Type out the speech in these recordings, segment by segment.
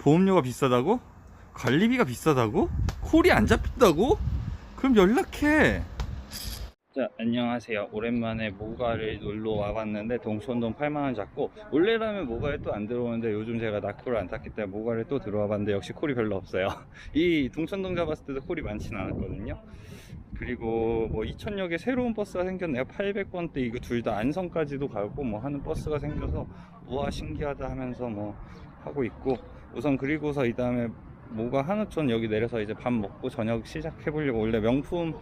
보험료가 비싸다고? 관리비가 비싸다고? 콜이 안 잡힌다고? 그럼 연락해. 자, 안녕하세요. 오랜만에 모가를 놀러 와봤는데 동천동 8만원 잡고 원래라면 모가에 또 안 들어오는데 요즘 제가 낙코를 안 탔기 때문에 모가를 또 들어와 봤는데 역시 콜이 별로 없어요. 이 동천동 잡았을 때도 콜이 많진 않았거든요. 그리고 뭐 이천역에 새로운 버스가 생겼네요. 800번대 이거 둘 다 안성까지도 가고 뭐 하는 버스가 생겨서 우와 신기하다 하면서 뭐 하고 있고 우선 그리고서 이 다음에 모가 한우촌 여기 내려서 이제 밥 먹고 저녁 시작해 보려고 원래 명품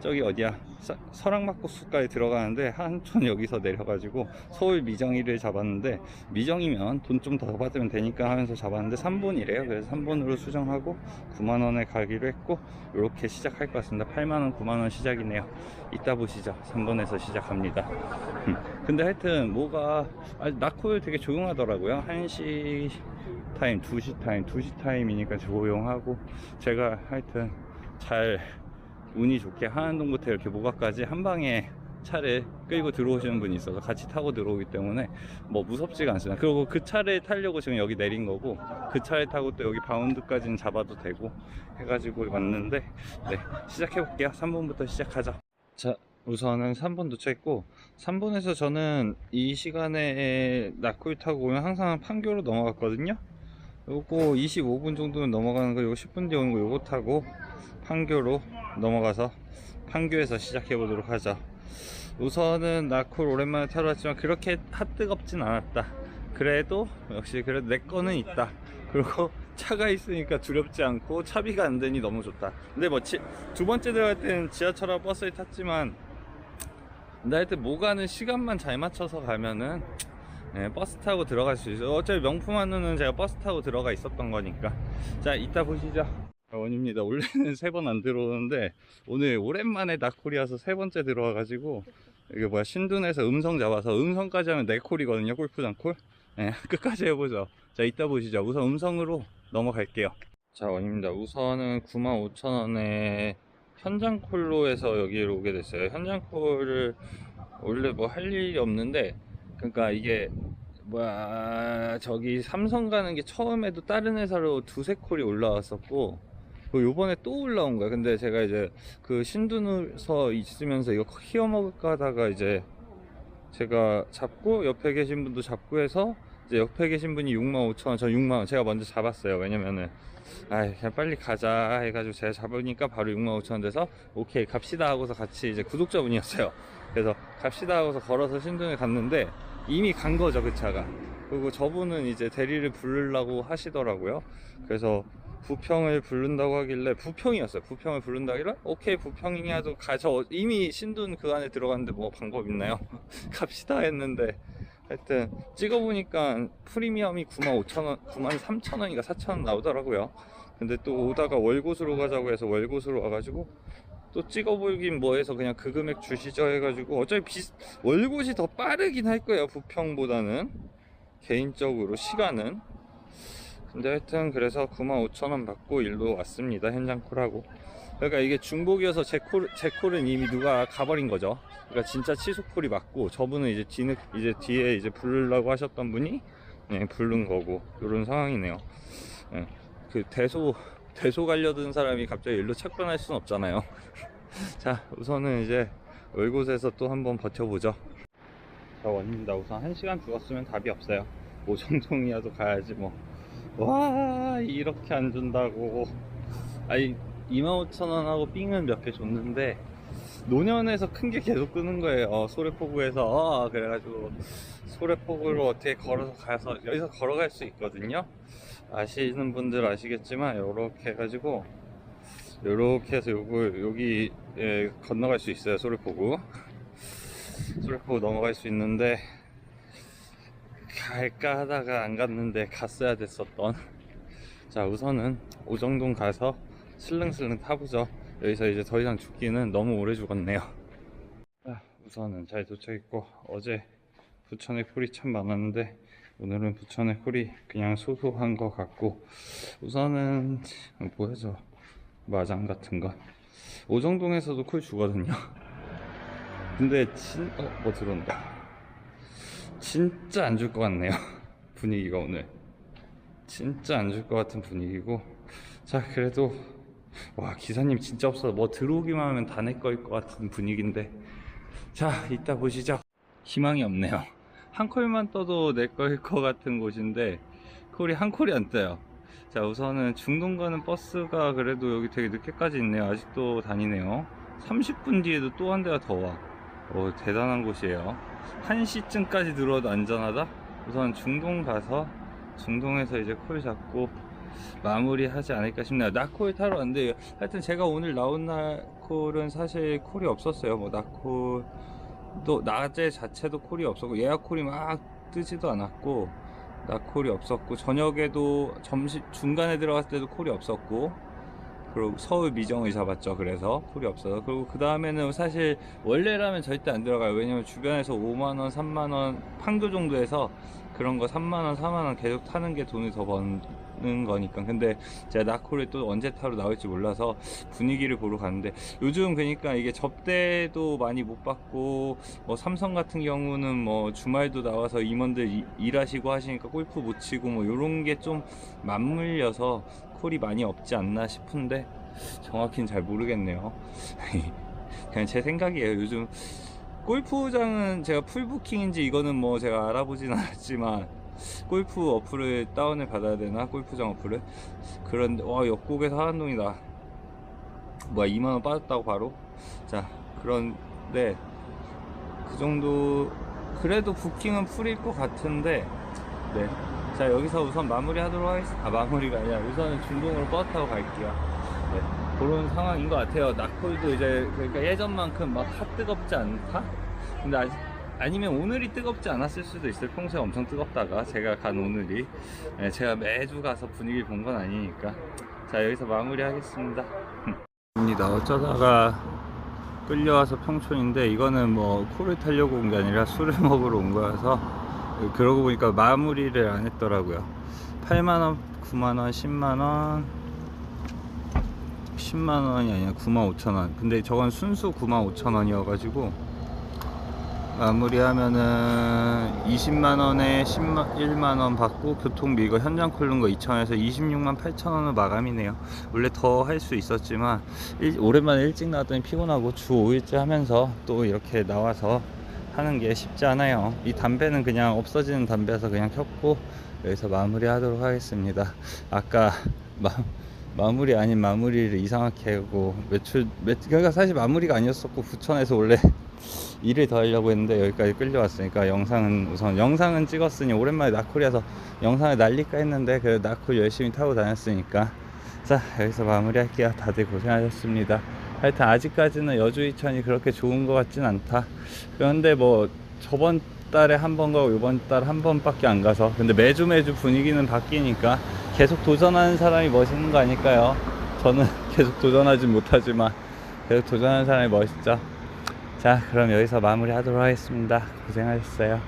저기 어디야? 서- 설악막국수까지 들어가는데 한촌 여기서 내려가지고 서울 미정이를 잡았는데 미정이면 돈 좀 더 받으면 되니까 하면서 잡았는데 3본이래요. 그래서 3본으로 수정하고 9만원에 가기로 했고 이렇게 시작할 것 같습니다. 8만원 9만원 시작이네요. 이따 보시죠. 3번에서 시작합니다. 음. 근데 하여튼 뭐가 아, 나코일 되게 조용하더라고요. 1시 타임 2시 타임 2시 타임이니까 조용하고 제가 하여튼 잘 운이 좋게 하안동부터 이렇게 모가까지 한 방에 차를 끌고 들어오시는 분이 있어서 같이 타고 들어오기 때문에 뭐 무섭지가 않습니다. 그리고 그 차를 타려고 지금 여기 내린 거고 그 차를 타고 또 여기 바운드까지는 잡아도 되고 해가지고 왔는데 네 시작해 볼게요. 3번부터 시작하죠. 자 우선은 3번 도착했고 3번에서 저는 이 시간에 낙쿨 타고 오면 항상 판교로 넘어갔거든요. 요거 25분 정도는 넘어가는 거 요거 10분 뒤에 오는 거 요거 타고 판교로 넘어가서 판교에서 시작해 보도록 하죠. 우선은 나콜 오랜만에 타러 왔지만 그렇게 핫뜨겁진 않았다. 그래도 역시 그래도 내 거는 있다. 그리고 차가 있으니까 두렵지 않고 차비가 안 되니 너무 좋다. 근데 뭐 두 번째 들어갈 때는 지하철하고 버스를 탔지만 하여튼 뭐 가는 시간만 잘 맞춰서 가면은 예, 버스 타고 들어갈 수 있어요. 어차피 명품 한우는 제가 버스 타고 들어가 있었던 거니까. 자, 이따 보시죠. 아, 원입니다. 원래는 세 번 안 들어오는데 오늘 오랜만에 나콜이 와서 세 번째 들어와가지고 이게 뭐야 신둔에서 음성 잡아서 음성까지 하면 네 콜이거든요. 골프장 콜. 예, 끝까지 해보죠. 자, 이따 보시죠. 우선 음성으로 넘어갈게요. 자, 원입니다. 우선은 95,000원에 현장 콜로 해서 여기로 오게 됐어요. 현장 콜을 원래 뭐 할 일이 없는데 그러니까 이게 뭐야 저기 삼성 가는 게 처음에도 다른 회사로 두세 콜이 올라왔었고 그 요번에 또 올라온 거야. 근데 제가 이제 그 신둔에서 있으면서 이거 키워 먹을까 하다가 이제 제가 잡고 옆에 계신 분도 잡고 해서 이제 옆에 계신 분이 65,000원 저 6만원 제가 먼저 잡았어요. 왜냐면은 아 그냥 빨리 가자 해가지고 제가 잡으니까 바로 65,000원 돼서 오케이 갑시다 하고서 같이 이제 구독자분이었어요. 그래서 갑시다 하고서 걸어서 신둔에 갔는데 이미 간 거죠 그 차가. 그리고 저분은 이제 대리를 부르려고 하시더라고요. 그래서 부평을 부른다고 하길래 부평이었어요. 부평을 부른다 하길래 오케이 부평이냐도 가저 이미 신둔 그 안에 들어갔는데 뭐 방법 있나요? 갑시다 했는데 하여튼 찍어보니까 프리미엄이 95,000원 93,000원인가 4,000원 나오더라고요. 근데 또 오다가 월곶으로 가자고 해서 월곶으로 와가지고 또 찍어보긴 뭐해서 그냥 그 금액 주시죠 해가지고 어차피 비, 월곶이 더 빠르긴 할 거예요 부평보다는. 개인적으로 시간은 근데 하여튼 그래서 95,000원 받고 일로 왔습니다 현장 콜하고. 그러니까 이게 중복이어서 제, 콜, 제 콜은 이미 누가 가버린 거죠. 그러니까 진짜 취소 콜이 맞고 저분은 이제 뒤늦 이제 뒤에 이제 부르려고 하셨던 분이 네, 부른 거고 이런 상황이네요. 네, 그 대소 대소 갈려든 사람이 갑자기 일로 착변할 수는 없잖아요. 자 우선은 이제 월곶에서 또 한번 버텨보죠. 자 원입니다. 우선 한 시간 죽었으면 답이 없어요. 오정동이라도 가야지 뭐 와 이렇게 안 준다고. 아니 25,000원 하고 삥은 몇 개 줬는데 노년에서 큰 게 계속 끄는 거예요. 어, 소래포구에서. 어, 그래가지고 소래포구로 어떻게 걸어서 가서 여기서 걸어갈 수 있거든요. 아시는 분들 아시겠지만 요렇게 해가지고 요렇게 해서 요걸 여기 에 건너갈 수 있어요 소래포구. 소래포구 넘어갈 수 있는데 갈까 하다가 안 갔는데 갔어야 됐었던. 자 우선은 오정동 가서 슬릉슬릉 타보죠. 여기서 이제 더 이상 죽기는 너무 오래 죽었네요. 아, 우선은 잘 도착했고 어제 부천에 콜이 참 많았는데 오늘은 부천에 콜이 그냥 소소한 것 같고 우선은 뭐해서 마장 같은 거 오정동에서도 콜 주거든요. 근데 진.. 어? 뭐 들어온다 진짜 안 줄 것 같네요. 분위기가 오늘. 진짜 안 줄 것 같은 분위기고. 자 그래도 와 기사님 진짜 없어 뭐 들어오기만 하면 다 내 거일 것 같은 분위기인데. 자 이따 보시죠. 희망이 없네요. 한 콜만 떠도 내 거일 것 같은 곳인데 콜이 한 콜이 안 떠요. 자 우선은 중동 가는 버스가 그래도 여기 되게 늦게까지 있네요. 아직도 다니네요. 30분 뒤에도 또 한 대가 더와. 오, 대단한 곳이에요 1시쯤까지 들어도 안전하다? 우선 중동 가서 중동에서 이제 콜 잡고 마무리 하지 않을까 싶네요. 나콜 타러 왔는데 하여튼 제가 오늘 나온 날 콜은 사실 콜이 없었어요. 뭐 나콜 또 낮에 자체도 콜이 없었고 예약 콜이 막 뜨지도 않았고 나콜이 없었고 저녁에도 점심 중간에 들어갔을 때도 콜이 없었고 그리고 서울 미정을 잡았죠. 그래서 콜이 없어서. 그리고 그 다음에는 사실 원래라면 절대 안 들어가요. 왜냐면 주변에서 5만원 3만원 판교 정도에서 그런 거 3만원 4만원 계속 타는 게 돈을 더 버는 거니까. 근데 제가 나콜을 또 언제 타러 나올지 몰라서 분위기를 보러 갔는데 요즘 그러니까 이게 접대도 많이 못 받고 뭐 삼성 같은 경우는 뭐 주말도 나와서 임원들 이- 일하시고 하시니까 골프 못 치고 뭐 요런 게 좀 맞물려서 콜이 많이 없지 않나 싶은데 정확히는 잘 모르겠네요. 그냥 제 생각이에요. 요즘 골프장은 제가 풀부킹인지 이거는 뭐 제가 알아보진 않았지만 골프 어플을 다운을 받아야 되나? 골프장 어플을? 그런데 와 옆곡에서 하한동이다. 뭐야 2만원 빠졌다고 바로? 자 그런데 그 정도 그래도 부킹은 풀일 것 같은데 네. 자 여기서 우선 마무리 하도록 하겠습니다. 아 마무리가 아니라 우선은 중동으로 버스 타고 갈게요. 네. 그런 상황인 것 같아요. 나콜도 이제 그러니까 예전만큼 막 핫 뜨겁지 않다? 근데 아직 아니면 오늘이 뜨겁지 않았을 수도 있어요. 평소에 엄청 뜨겁다가 제가 간 오늘이. 네, 제가 매주 가서 분위기를 본건 아니니까. 자 여기서 마무리 하겠습니다. 입니다. 어쩌다가 끌려와서 평촌인데 이거는 뭐 코를 타려고 온 게 아니라 술을 먹으러 온 거여서 그러고 보니까 마무리를 안 했더라고요. 8만원 9만원 10만원. 10만원이 아니라 9만 5천원. 근데 저건 순수 9만 5천원이어 가지고 마무리하면은 20만원에 10만, 1만원 받고 교통비 이거 현장 콜른 거 2천원에서 26만 8천원은 마감이네요. 원래 더 할 수 있었지만 일- 오랜만에 일찍 나왔더니 피곤하고 주 5일째 하면서 또 이렇게 나와서 하는 게 쉽지 않아요. 이 담배는 그냥 없어지는 담배여서 그냥 켰고 여기서 마무리 하도록 하겠습니다. 아까 마, 마무리 아닌 마무리를 이상하게 하고 매출 매, 그러니까 사실 마무리가 아니었었고 부천에서 원래 일을 더 하려고 했는데 여기까지 끌려왔으니까 영상은 우선 영상은 찍었으니 오랜만에 나콜이라서 영상을 날릴까 했는데 그래도 나콜 열심히 타고 다녔으니까. 자 여기서 마무리할게요. 다들 고생하셨습니다 하여튼 아직까지는 여주 이천이 그렇게 좋은 것 같진 않다. 그런데 뭐 저번 달에 한 번 가고 이번 달 한 번밖에 안 가서 근데 매주 매주 분위기는 바뀌니까 계속 도전하는 사람이 멋있는 거 아닐까요? 저는 계속 도전하진 못하지만 계속 도전하는 사람이 멋있죠. 자 그럼 여기서 마무리 하도록 하겠습니다. 고생하셨어요